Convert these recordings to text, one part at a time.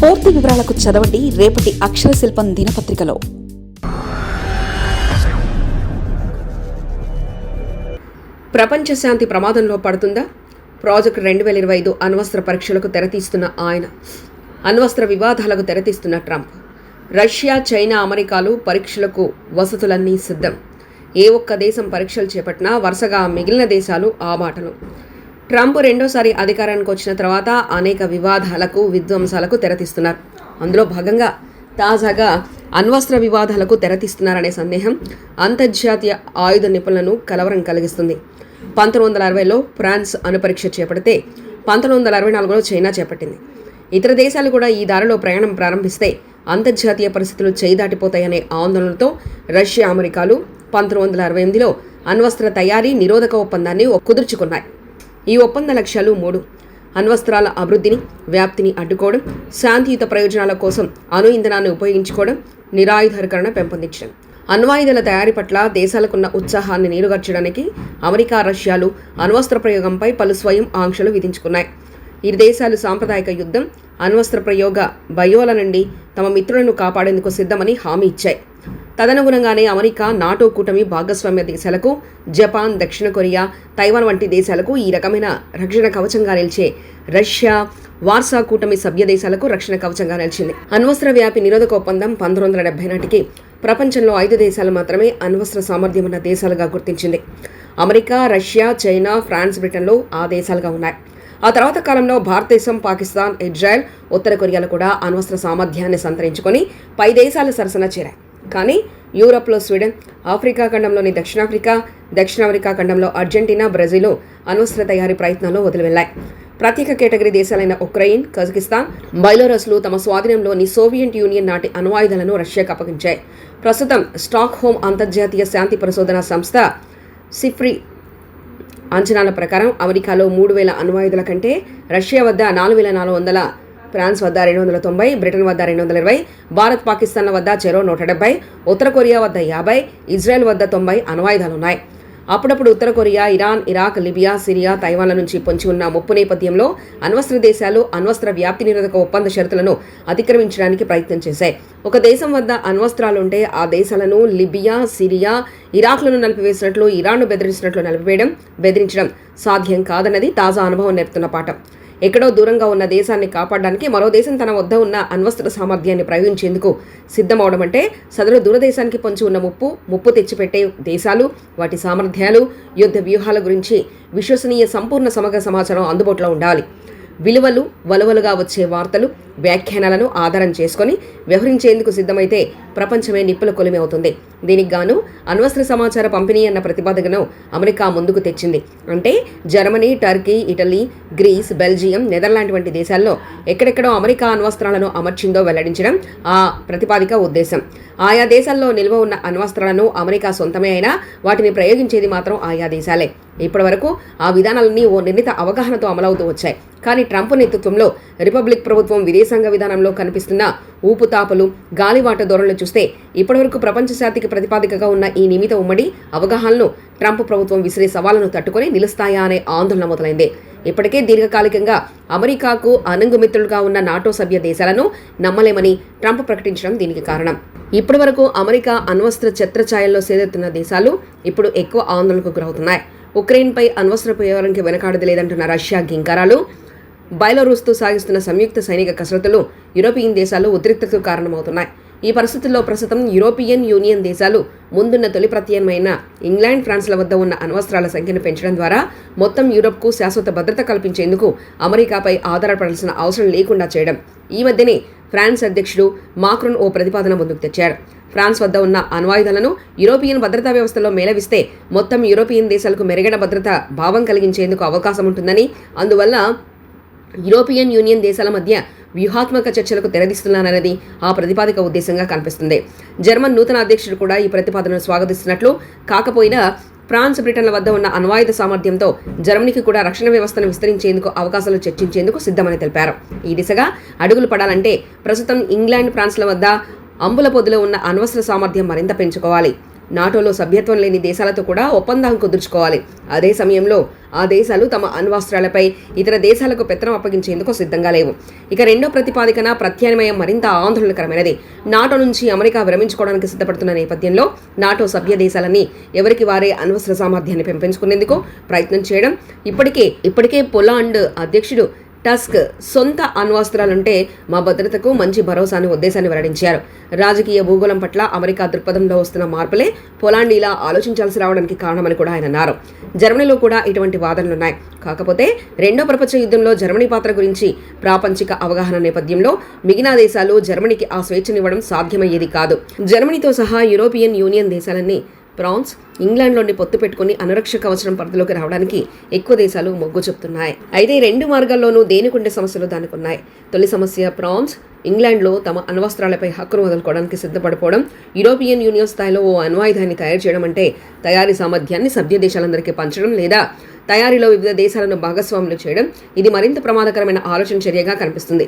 పూర్తి వివరాలకు చదవండి రేపటి అక్షర శిల్పం దినపత్రికలో. ప్రపంచ శాంతి ప్రమాదంలో పడుతుందా? ప్రాజెక్టు రెండు వేల ఇరవై ఐదు అణ్వస్త్ర పరీక్షలకు తెరతీస్తున్న ఆయన అణ్వస్త్ర వివాదాలకు తెరతీస్తున్న ట్రంప్. రష్యా చైనా అమెరికాలు పరీక్షలకు వసతులన్నీ సిద్ధం. ఏ ఒక్క దేశం పరీక్షలు చేపట్టినా వరుసగా మిగిలిన దేశాలు ఆ బాటలు ట్రంప్ రెండోసారి అధికారానికి వచ్చిన తర్వాత అనేక వివాదాలకు విధ్వంసాలకు తెరతీస్తున్నారు. అందులో భాగంగా తాజాగా అణ్వస్త్ర వివాదాలకు తెరతీస్తున్నారనే సందేహం అంతర్జాతీయ ఆయుధ నిపుణులను కలవరం కలిగిస్తుంది. పంతొమ్మిది వందల అరవైలో ఫ్రాన్స్ అణుపరీక్ష చేపడితే పంతొమ్మిది వందల అరవై నాలుగులో చైనా చేపట్టింది. ఇతర దేశాలు కూడా ఈ దారిలో ప్రయాణం ప్రారంభిస్తే అంతర్జాతీయ పరిస్థితులు చేదాటిపోతాయనే ఆందోళనతో ఆందోళనలతో రష్యా అమెరికాలు పంతొమ్మిది వందల అరవై ఎనిమిదిలో అణ్వస్త్ర తయారీ నిరోధక ఒప్పందాన్ని కుదుర్చుకున్నాయి. ఈ ఒప్పంద లక్ష్యాలు మూడు. అణ్వస్త్రాల అభివృద్ధిని వ్యాప్తిని అడ్డుకోవడం శాంతియుత ప్రయోజనాల కోసం అణు ఇంధనాన్ని ఉపయోగించుకోవడం నిరాయుధీకరణ పెంపొందించడం. అణ్వాయుధాల తయారీ పట్ల దేశాలకున్న ఉత్సాహాన్ని నీరుగర్చడానికి అమెరికా రష్యాలు అణ్వస్త్ర ప్రయోగంపై పలు స్వయం ఆంక్షలు విధించుకున్నాయి. ఇరు దేశాలు సాంప్రదాయక యుద్ధం అణ్వస్త్ర ప్రయోగ భయోల నుండి తమ మిత్రులను కాపాడేందుకు సిద్ధమని హామీ ఇచ్చాయి. తదనుగుణంగానే అమెరికా నాటో కూటమి భాగస్వామ్య దేశాలకు జపాన్ దక్షిణ కొరియా తైవాన్ వంటి దేశాలకు ఈ రకమైన రక్షణ కవచంగా నిలిచే రష్యా వార్సా కూటమి సభ్య దేశాలకు రక్షణ కవచంగా నిలిచింది. అణ్వస్త్ర వ్యాపి నిరోధక ఒప్పందం పంతొమ్మిది వందల డెబ్బై నాటికి ప్రపంచంలో ఐదు దేశాలు మాత్రమే అణ్వస్త్ర సామర్థ్యం ఉన్న దేశాలుగా గుర్తించింది. అమెరికా రష్యా చైనా ఫ్రాన్స్ బ్రిటన్లు ఆ దేశాలుగా ఉన్నాయి. ఆ తర్వాత కాలంలో భారతదేశం పాకిస్తాన్ ఇజ్రాయెల్ ఉత్తర కొరియాలు కూడా అణ్వస్త్ర సామర్థ్యాన్ని సంతరించుకొని పై దేశాల సరసన చేరాయి. కానీ యూరప్లో స్వీడన్ ఆఫ్రికా ఖండంలోని దక్షిణాఫ్రికా దక్షిణ అమెరికా ఖండంలో అర్జెంటీనా బ్రెజిల్ అణ్వస్త్ర తయారీ ప్రయత్నాలు వదిలివెళ్ళాయి ప్రత్యేక కేటగిరీ దేశాలైన ఉక్రెయిన్ కజకిస్తాన్ బైలోరస్లు తమ స్వాధీనంలోని సోవియట్ యూనియన్ నాటి అణ్వాయుధాలను రష్యాకు అప్పగించాయి. ప్రస్తుతం స్టాక్ హోమ్ అంతర్జాతీయ శాంతి పరిశోధన సంస్థ సిఫ్రీ అంచనాల ప్రకారం అమెరికాలో మూడు వేల అణ్వాయుధాల కంటే రష్యా వద్ద నాలుగు వేల నాలుగు వందల ఫ్రాన్స్ వద్ద రెండు వందల తొంభై బ్రిటన్ వద్ద రెండు వందల ఇరవై భారత్ పాకిస్తాన్ల వద్ద చెరో నూట డెబ్బై ఉత్తర కొరియా వద్ద యాభై ఇజ్రాయెల్ వద్ద తొంభై అణ్వాయుధాలు ఉన్నాయి అప్పుడప్పుడు ఉత్తర Korea Iran Iraq Libya Syria తైవాన్ల నుంచి పొంచి ఉన్న ముప్పు నేపథ్యంలో అణ్వస్త్ర దేశాలు అణ్వస్త్ర వ్యాప్తి నిరోధక ఒప్పంద షరతులను అతిక్రమించడానికి ప్రయత్నం చేశాయి. ఒక దేశం వద్ద అణ్వస్త్రాలుంటే ఆ దేశాలను లిబియా సిరియా ఇరాక్లను నలిపివేసినట్లు ఇరాన్ను బెదిరించినట్లు నలిపివేయడం బెదిరించడం సాధ్యం కాదన్నది తాజా అనుభవం నేర్పుతున్న పాఠం. ఎక్కడో దూరంగా ఉన్న దేశాన్ని కాపాడడానికి మరో దేశం తన వద్ద ఉన్న అణ్వస్త్ర సామర్థ్యాన్ని ప్రయోగించేందుకు సిద్ధమవడం అంటే సదరు దూరదేశానికి పొంచి ఉన్న ముప్పు ముప్పు తెచ్చిపెట్టే దేశాలు వాటి సామర్థ్యాలు యుద్ధ వ్యూహాల గురించి విశ్వసనీయ సంపూర్ణ సమగ్ర సమాచారం అందుబాటులో ఉండాలి. విలువలు వలువలుగా వచ్చే వార్తలు వ్యాఖ్యానాలను ఆధారం చేసుకొని వ్యవహరించేందుకు సిద్ధమైతే ప్రపంచమే నిప్పుల కొలిమి అవుతుంది. దీనికి గాను అణ్వస్త్ర సమాచార పంపిణీ అన్న ప్రతిపాదనను అమెరికా ముందుకు తెచ్చింది. అంటే Germany Turkey Italy Greece Belgium Netherland వంటి దేశాల్లో ఎక్కడెక్కడో అమెరికా అణ్వస్త్రాలను అమర్చిందో వెల్లడించడం ఆ ప్రతిపాదిక ఉద్దేశం. ఆయా దేశాల్లో నిల్వ ఉన్న అణ్వస్త్రాలను అమెరికా సొంతమే అయినా వాటిని ప్రయోగించేది మాత్రం ఆయా దేశాలే. ఇప్పటి వరకు ఆ విధానాలన్నీ ఓ నిర్ణీత అవగాహనతో అమలవుతూ వచ్చాయి. కానీ ట్రంప్ నేతృత్వంలో రిపబ్లిక్ ప్రభుత్వం విదేశాంగ విధానంలో కనిపిస్తున్న ఊపుతాపలు గాలివాట ధోరణులు చూస్తే ఇప్పటివరకు ప్రపంచ శాంతికి ప్రతిపాదికగా ఉన్న ఈ నిమిత ఉమ్మడి అవగాహనను ట్రంప్ ప్రభుత్వం విసిరే సవాళ్ళను తట్టుకొని నిలుస్తాయా అనే ఆందోళన మొదలైంది. ఇప్పటికే దీర్ఘకాలికంగా అమెరికాకు అనంగుమిత్రులుగా ఉన్న నాటో సభ్య దేశాలను నమ్మలేమని ట్రంప్ ప్రకటించడం దీనికి కారణం. ఇప్పటివరకు అమెరికా అణ్వస్త్ర ఛత్రఛాయల్లో సేదెత్తున్న దేశాలు ఇప్పుడు ఎక్కువ ఆందోళనకు గురవుతున్నాయి. ఉక్రెయిన్పై అణ్వస్త్ర ప్రయోగానికి వెనకాడది లేదంటున్న రష్యా గింకారాలు. బైలరూస్తో సాగిస్తున్న సంయుక్త సైనిక కసరత్తులు యూరోపియన్ దేశాలు ఉద్రిక్తతకు కారణమవుతున్నాయి. ఈ పరిస్థితుల్లో ప్రస్తుతం యూరోపియన్ యూనియన్ దేశాలు ముందున్న తొలి ప్రత్యామ్నాయమైన ఇంగ్లాండ్ ఫ్రాన్స్ల వద్ద ఉన్న అణ్వస్త్రాల సంఖ్యను పెంచడం ద్వారా మొత్తం యూరప్కు శాశ్వత భద్రత కల్పించేందుకు అమెరికాపై ఆధారపడాల్సిన అవసరం లేకుండా చేయడం. ఈ మధ్యనే ఫ్రాన్స్ అధ్యక్షుడు మాక్రోన్ ఓ ప్రతిపాదన ముందుకు తెచ్చారు. ఫ్రాన్స్ వద్ద ఉన్న అణ్వాయుధాలను యూరోపియన్ భద్రతా వ్యవస్థలో మేళవిస్తే మొత్తం యూరోపియన్ దేశాలకు మెరుగైన భద్రత భావం కలిగించేందుకు అవకాశం ఉంటుందని అందువల్ల యూరోపియన్ యూనియన్ దేశాల మధ్య వ్యూహాత్మక చర్చలకు తెరదీస్తున్నానన్నది ఆ ప్రతిపాదిక ఉద్దేశంగా కనిపిస్తుంది. జర్మన్ నూతన అధ్యక్షుడు కూడా ఈ ప్రతిపాదనను స్వాగతిస్తున్నట్లు కాకపోయినా ఫ్రాన్స్ బ్రిటన్ల వద్ద ఉన్న అణ్వాయుధ సామర్థ్యంతో జర్మనీకి కూడా రక్షణ వ్యవస్థను విస్తరించేందుకు అవకాశాలు చర్చించేందుకు సిద్ధమని తెలిపారు. ఈ దిశగా అడుగులు పడాలంటే ప్రస్తుతం ఇంగ్లాండ్ ఫ్రాన్స్ల వద్ద అంబుల పొదిలో ఉన్న అణ్వస్త్ర సామర్థ్యం మరింత పెంచుకోవాలి. నాటోలో సభ్యత్వం లేని దేశాలతో కూడా ఒప్పందం కుదుర్చుకోవాలి. అదే సమయంలో ఆ దేశాలు తమ అణ్వాస్త్రాలపై ఇతర దేశాలకు పెత్తనం అప్పగించేందుకు సిద్ధంగా లేవు. ఇక రెండో ప్రతిపాదికన ప్రత్యామ్నాయం మరింత ఆందోళనకరమైనది. నాటో నుంచి అమెరికా విరమించుకోవడానికి సిద్ధపడుతున్న నేపథ్యంలో నాటో సభ్య దేశాలన్నీ ఎవరికి వారే అణ్వస్త్ర సామర్థ్యాన్ని పెంపొంచుకునేందుకు ప్రయత్నం చేయడం ఇప్పటికే ఇప్పటికే పొలాండ్ అధ్యక్షుడు టస్క్ సొంత అణ్వాస్త్రాలుంటే మా భద్రతకు మంచి భరోసాని ఉద్దేశాన్ని వెల్లడించారు. రాజకీయ భూగోళం పట్ల అమెరికా దృక్పథంలో వస్తున్న మార్పులే పొలాండి ఇలా ఆలోచించాల్సి రావడానికి కారణమని కూడా ఆయన అన్నారు. జర్మనీలో కూడా ఇటువంటి వాదనలున్నాయి. కాకపోతే రెండో ప్రపంచ యుద్ధంలో జర్మనీ పాత్ర గురించి ప్రాపంచిక అవగాహన నేపథ్యంలో మిగిలిన దేశాలు జర్మనీకి ఆ స్వేచ్ఛనివ్వడం సాధ్యమయ్యేది కాదు. జర్మనీతో సహా యూరోపియన్ యూనియన్ దేశాలన్నీ ప్రాన్స్ ఇంగ్లాండ్లోని పొత్తు పెట్టుకుని అనురక్ష కవచం పరిధిలోకి రావడానికి ఎక్కువ దేశాలు మొగ్గు చెప్తున్నాయి. అయితే ఈ రెండు మార్గాల్లోనూ దేనికుండే సమస్యలు దానికి ఉన్నాయి తొలి సమస్య ప్రాన్స్ ఇంగ్లాండ్లో తమ అణ్వస్త్రాలపై హక్కును వదులుకోవడానికి సిద్ధపడిపోవడం యూరోపియన్ యూనియన్ స్థాయిలో ఓ అణ్వాయుధాన్ని తయారు చేయడం అంటే తయారీ సామర్థ్యాన్ని సభ్య దేశాలందరికీ పంచడం లేదా తయారీలో వివిధ దేశాలను భాగస్వాములు చేయడం ఇది మరింత ప్రమాదకరమైన ఆలోచన చర్యగా కనిపిస్తుంది.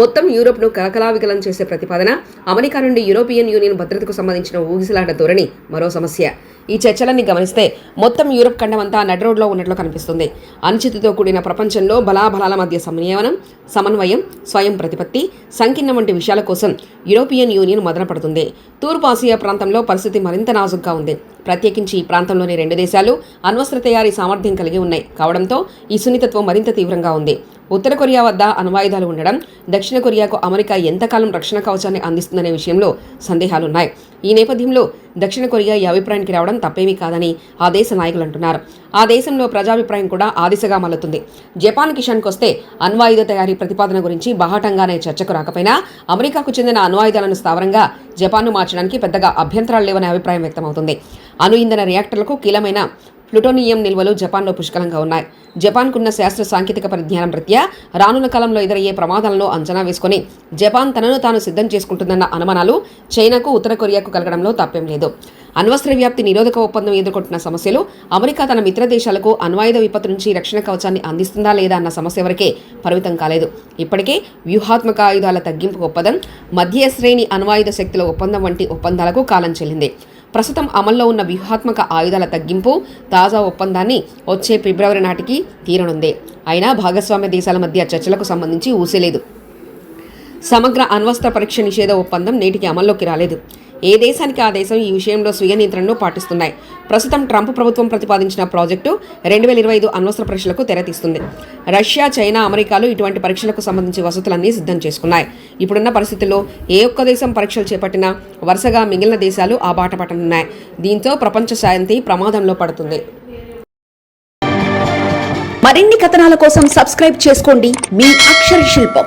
మొత్తం యూరోప్ను కలకలావికలం చేసే ప్రతిపాదన అమెరికా నుండి యూరోపియన్ యూనియన్ భద్రతకు సంబంధించిన ఊగిసలాట ధోరణి మరో సమస్య. ఈ చర్చలన్నీ గమనిస్తే మొత్తం యూరప్ ఖండమంతా నడిరోడ్లో ఉన్నట్లు కనిపిస్తుంది. అనిశ్చితితో కూడిన ప్రపంచంలో బలాబలాల మధ్య సమన్వయనం సమన్వయం స్వయం ప్రతిపత్తి సంకీర్ణం వంటి విషయాల కోసం యూరోపియన్ యూనియన్ మదన పడుతుంది తూర్పు ఆసియా ప్రాంతంలో పరిస్థితి మరింత నాజుగ్గా ఉంది. ప్రత్యేకించి ఈ ప్రాంతంలోని రెండు దేశాలు అణ్వస్త్ర తయారీ సామర్థ్యం కలిగి ఉన్నాయి. కావడంతో ఈ సున్నితత్వం మరింత తీవ్రంగా ఉంది. ఉత్తర కొరియా వద్ద అణ్వాయుధాలు ఉండడం దక్షిణ కొరియాకు అమెరికా ఎంతకాలం రక్షణ కవచాన్ని అందిస్తుందనే విషయంలో సందేహాలున్నాయి. ఈ నేపథ్యంలో దక్షిణ కొరియా ఈ అభిప్రాయానికి రావడం తప్పేమీ కాదని ఆ దేశ నాయకులు అంటున్నారు. ఆ దేశంలో ప్రజాభిప్రాయం కూడా ఆ దిశగా మల్లుతుంది జపాన్ కిషాన్కి వస్తే అణ్వాయుధ తయారీ ప్రతిపాదన గురించి బాహాటంగానే చర్చకు రాకపోయినా అమెరికాకు చెందిన అణ్వాయుధాలను స్థావరంగా జపాన్ను మార్చడానికి పెద్దగా అభ్యంతరాలు లేవనే అభిప్రాయం వ్యక్తమవుతుంది. అణు ఇంధన రియాక్టర్లకు కీలమైన ప్లుటోనియం నిల్వలు జపాన్లో పుష్కలంగా ఉన్నాయి. జపాన్కున్న శాస్త్ర సాంకేతిక పరిజ్ఞానం రీత్యా రానున్న కాలంలో ఎదురయ్యే ప్రమాదాలను అంచనా వేసుకుని జపాన్ తనను తాను సిద్ధం చేసుకుంటుందన్న అనుమానాలు చైనాకు ఉత్తర కొరియాకు కలగడంలో తప్పేం లేదు. అణ్వస్త్ర వ్యాప్తి నిరోధక ఒప్పందం ఎదుర్కొంటున్న సమస్యలు అమెరికా తన మిత్ర దేశాలకు అణ్వాయుధ విపత్తు నుంచి రక్షణ కవచాన్ని అందిస్తుందా లేదా అన్న సమస్య వరకే పరిమితం కాలేదు. ఇప్పటికే వ్యూహాత్మక ఆయుధాల తగ్గింపు ఒప్పందం మధ్య శ్రేణి అణ్వాయుధ శక్తుల ఒప్పందం వంటి ఒప్పందాలకు కాలం చెల్లింది. ప్రస్తుతం అమల్లో ఉన్న వ్యూహాత్మక ఆయుధాల తగ్గింపు తాజా ఒప్పందాన్ని వచ్చే ఫిబ్రవరి నాటికి తీరనుంది. అయినా భాగస్వామ్య దేశాల మధ్య చర్చలకు సంబంధించి ఊసేలేదు. సమగ్ర అణ్వస్త్ర పరీక్ష నిషేధ ఒప్పందం నేటికి అమల్లోకి రాలేదు. ఏ దేశానికి ఆ దేశం ఈ విషయంలో స్వీయ నియంత్రణను పాటిస్తున్నాయి? ప్రస్తుతం ట్రంప్ ప్రభుత్వం ప్రతిపాదించిన ప్రాజెక్టు రెండు వేల ఇరవై ఐదు అణ్వస్త్ర పరీక్షలకు తెరతీస్తుంది. రష్యా చైనా అమెరికాలు ఇటువంటి పరీక్షలకు సంబంధించి వసతులన్నీ సిద్ధం చేసుకున్నాయి. ఇప్పుడున్న పరిస్థితుల్లో ఏ ఒక్క దేశం పరీక్షలు చేపట్టినా వరుసగా మిగిలిన దేశాలు ఆ బాట పట్టనున్నాయి. దీంతో ప్రపంచ శాంతి ప్రమాదంలో పడుతుంది. మరిన్ని కథనాల కోసం సబ్స్క్రైబ్ చేసుకోండి మీ అక్షర శిల్పం.